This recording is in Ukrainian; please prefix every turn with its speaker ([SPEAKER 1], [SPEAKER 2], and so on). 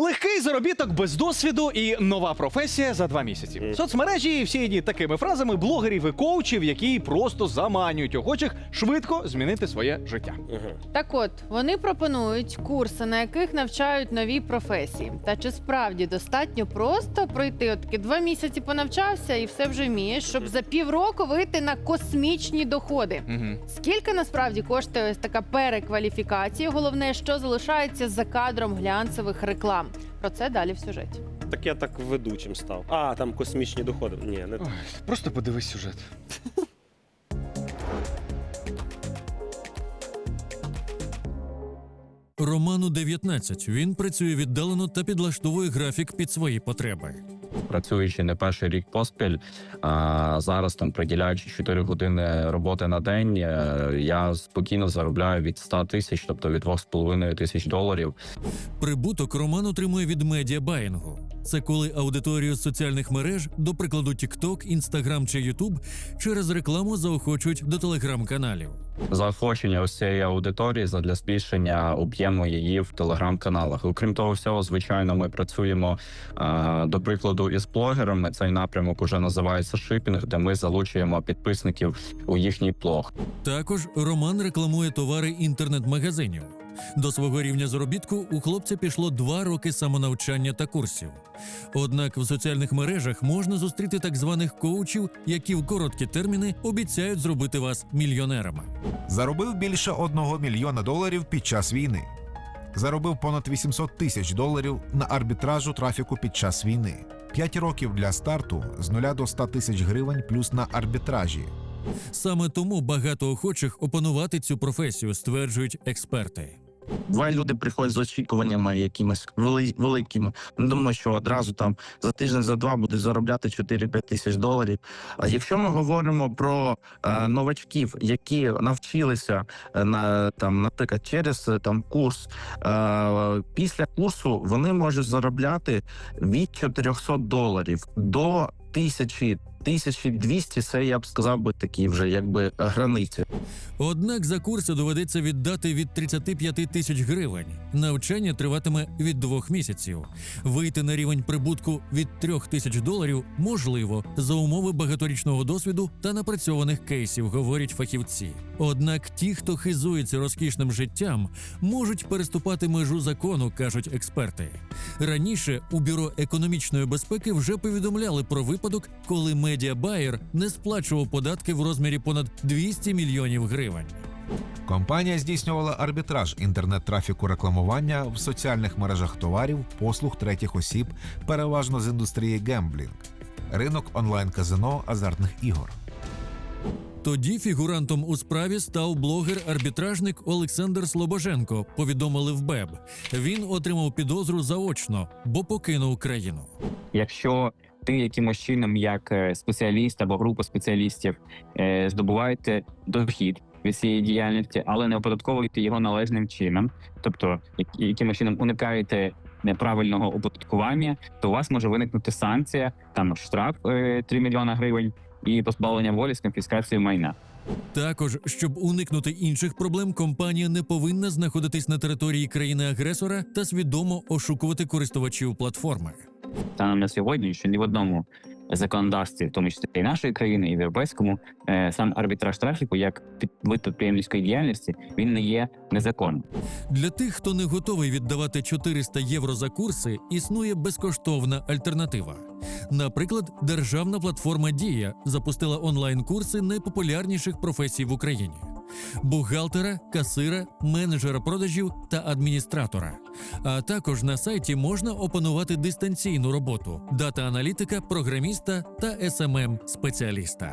[SPEAKER 1] Легкий заробіток без досвіду і нова професія за два місяці. Соцмережі всіяні такими фразами блогерів і коучів, які просто заманюють охочих швидко змінити своє життя.
[SPEAKER 2] Так от вони пропонують курси, на яких навчають нові професії. Та чи справді достатньо просто пройти от таки два місяці понавчався і все вже вмієш, щоб за півроку вийти на космічні доходи? Скільки насправді коштує ось така перекваліфікація? Головне, що залишається за кадром глянцевих реклам. Про це далі в сюжеті.
[SPEAKER 3] Так я так ведучим став. А, там космічні доходи. Ні, не так.
[SPEAKER 1] Просто подивись сюжет.
[SPEAKER 4] Роману 19. Він працює віддалено та підлаштовує графік під свої потреби.
[SPEAKER 5] Працюючи не перший рік поспіль, а зараз там приділяючи 4 години роботи на день, е, я спокійно заробляю від 100 тисяч, тобто від 2,5 тисяч доларів.
[SPEAKER 4] Прибуток Роман отримує від медіабаїнгу. Це коли аудиторію з соціальних мереж, до прикладу TikTok, Instagram чи YouTube, через рекламу заохочують до телеграм-каналів.
[SPEAKER 5] Заохочення ось цієї аудиторії задля збільшення об'єму її в телеграм-каналах. Окрім того всього, звичайно, ми працюємо е, до прикладу із блогерами. Цей напрямок уже називається шипінг, де ми залучуємо підписників у їхній блог.
[SPEAKER 4] Також Роман рекламує товари інтернет-магазинів. До свого рівня заробітку у хлопця пішло два роки самонавчання та курсів. Однак в соціальних мережах можна зустріти так званих коучів, які в короткі терміни обіцяють зробити вас мільйонерами.
[SPEAKER 6] Заробив більше одного мільйона доларів під час війни. Заробив понад 800 тисяч доларів на арбітражу трафіку під час війни. П'ять років для старту з нуля до 100 тисяч гривень плюс на арбітражі.
[SPEAKER 4] Саме тому багато охочих опанувати цю професію, стверджують експерти.
[SPEAKER 7] Два люди приходять з очікуваннями якимись вели- великими. Не думаю, що одразу там за тиждень, за два буде заробляти 4-5 тисяч доларів. А якщо ми говоримо про е, новачків, які навчилися е, на там, наприклад, через е, там курс, е, після курсу вони можуть заробляти від 400 доларів до тисячі. 1200 – це я б сказав би такі вже якби границі.
[SPEAKER 4] Однак за курси доведеться віддати від 35 тисяч гривень. Навчання триватиме від двох місяців. Вийти на рівень прибутку від трьох тисяч доларів можливо за умови багаторічного досвіду та напрацьованих кейсів, говорять фахівці. Однак ті, хто хизується розкішним життям, можуть переступати межу закону, кажуть експерти. Раніше у бюро економічної безпеки вже повідомляли про випадок, коли медіабаєр не сплачував податки в розмірі понад 200 мільйонів гривень.
[SPEAKER 6] Компанія здійснювала арбітраж інтернет-трафіку рекламування в соціальних мережах товарів, послуг третіх осіб, переважно з індустрії гемблінг, ринок онлайн-казино азартних ігор.
[SPEAKER 4] Тоді фігурантом у справі став блогер-арбітражник Олександр Слобоженко. Повідомили в БЕБ. Він отримав підозру заочно, бо покинув країну.
[SPEAKER 8] якщо ти якимось чином, як е, спеціаліст або група спеціалістів, е, здобуваєте дохід від цієї діяльності, але не оподатковуєте його належним чином, тобто як- якимось чином уникаєте неправильного оподаткування, то у вас може виникнути санкція, там штраф е, 3 мільйона гривень і позбавлення волі з конфіскацією майна.
[SPEAKER 4] Також, щоб уникнути інших проблем, компанія не повинна знаходитись на території країни-агресора та свідомо ошукувати користувачів платформи.
[SPEAKER 8] Станом на сьогодні, що ні в одному законодавстві, в тому числі і нашої країни, і в європейському, е, сам арбітраж трафіку як вид підприємницької діяльності він не є незаконним.
[SPEAKER 4] Для тих, хто не готовий віддавати 400 євро за курси, існує безкоштовна альтернатива. Наприклад, державна платформа Дія запустила онлайн-курси найпопулярніших професій в Україні: бухгалтера, касира, менеджера продажів та адміністратора. А також на сайті можна опанувати дистанційну роботу, дата-аналітика, програміста та СММ спеціаліста.